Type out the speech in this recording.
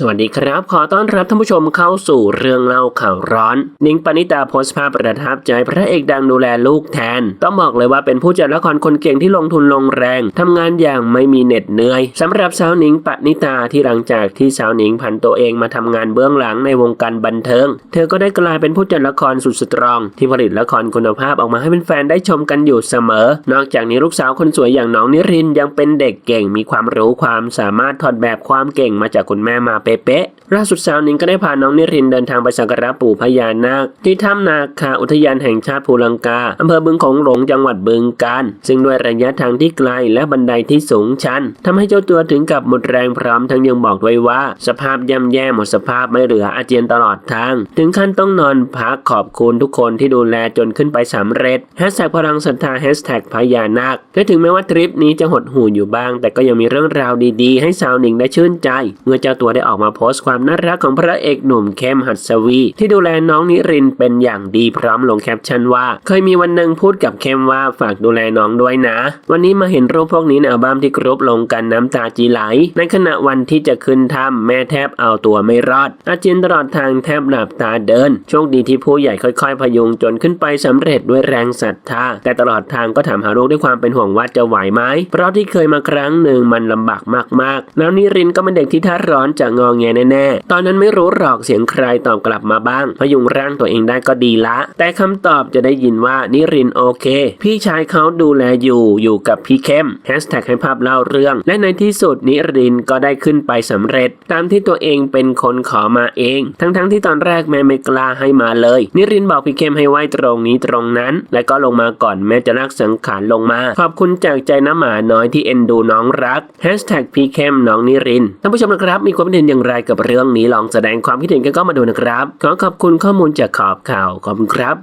สวัสดีครับ ขอต้อนรับท่านผู้ชมเข้าสู่เรื่องเล่าข่าวร้อน นิ้งปณิตาโพสต์ภาพประทับใจพระเอกดังดูแลลูกแทน ต้องบอกเลยว่าเป็นผู้จัดละครคนเก่งที่ลงทุนลงแรงทำงานอย่างไม่มีเหน็ดเหนื่อยสำหรับสาวนิ้งปณิตาที่หลังจากที่สาวนิ้งผันตัวเองมาทำงานเบื้องหลังในวงการบันเทิง เธอก็ได้กลายเป็นผู้จัดละครสุดสตรอง ที่ผลิตละครคุณภาพออกมาให้แฟนๆได้ชมกันอยู่เสมอ นอกจากนี้ลูกสาวคนสวยอย่างน้องนิรินยังเป็นเด็กเก่ง มีความรู้ความสามารถถอดแบบความเก่งมาจากคุณแม่มาเป๊ะๆล่าสุดสาวนิงก็ได้พาน้องนิรินเดินทางไปสักการะปู่พญานาค ที่ถ้ำนาคาอุทยานแห่งชาติภูลังกาอำเภอบึงของหลงจังหวัดบึงกาฬซึ่งด้วยระยะทางที่ไกลและบันไดที่สูงชันทำให้เจ้าตัวถึงกับหมดแรงพร้อมทั้งยังบอกด้วยว่า สภาพย่ำแย่หมดสภาพไม่เหลืออาเจียนตลอดทาง ถึงขั้นต้องนอนพักขอบคุณทุกคนที่ดูแลจนขึ้นไปสำเร็จแฮชแท็กพลังศรัทธาแฮชแท็กพญานาคและถึงแม้ว่าทริปนี้จะหดหู่อยู่บ้าง แต่ก็ยังมีเรื่องราวดีๆ ให้สาวนิงได้ชื่นใจ เมื่อเจ้าตัวได้ออกมาโพสต์ความน่ารักของพระเอกหนุ่มเข้มหัสวี ที่ดูแลน้องนิรินเป็นอย่างดีพร้อมลงแคปชั่นว่า เคยมีวันหนึ่งพูดกับเข้มว่าฝากดูแลน้องด้วยนะ วันนี้มาเห็นรูปพวกนี้ในอัลบั้มที่กรุ๊ปลงกันน้ำตาจีไหล ในขณะวันที่จะขึ้นถ้ำแม่แทบเอาตัวไม่รอด อาเจียนตลอดทางแทบหลับตาเดินโชคดีที่ผู้ใหญ่ค่อย ๆ พยุงจนขึ้นไปสำเร็จด้วยแรงศรัทธาแต่ตลอดทางก็ถามหาลูกด้วยความเป็นห่วงว่าจะไหวไหมเพราะที่เคยมาครั้งหนึ่งมันลำบากมากๆ แล้วนิรินก็เป็นเด็กที่ท่าร้อนจะงอแงแน่ๆ ตอนนั้นไม่รู้หรอกเสียงใครตอบกลับมาบ้าง พยุงร่างตัวเองได้ก็ดีละ แต่คำตอบจะได้ยินว่านิรินโอเค พี่ชายเขาดูแลอยู่อยู่กับพี่เข้มแฮชแท็กให้ภาพเล่าเรื่อง และในที่สุดนิรินก็ได้ขึ้นไปสำเร็จ ตามที่ตัวเองเป็นคนขอมาเอง ทั้งๆที่ตอนแรกแม่ไม่กล้าให้มาเลย นิรินบอกพี่เข้มให้ไหว้ตรงนี้ตรงนั้น และก็ลงมาก่อนแม่จะลากสังขารลงมา ขอบคุณจากใจน้ำหมาน้อยที่เอ็นดูน้องรักแฮชแท็กพี่เข้มน้องนิรินท่านผู้ชมนะครับมีความเห็นอย่างไรกับเรื่องนี้ลองแสดงความคิดเห็นกันก็มาดูนะครับ ขอขอบคุณข้อมูลจากขอบข่าวขอบคุณครับ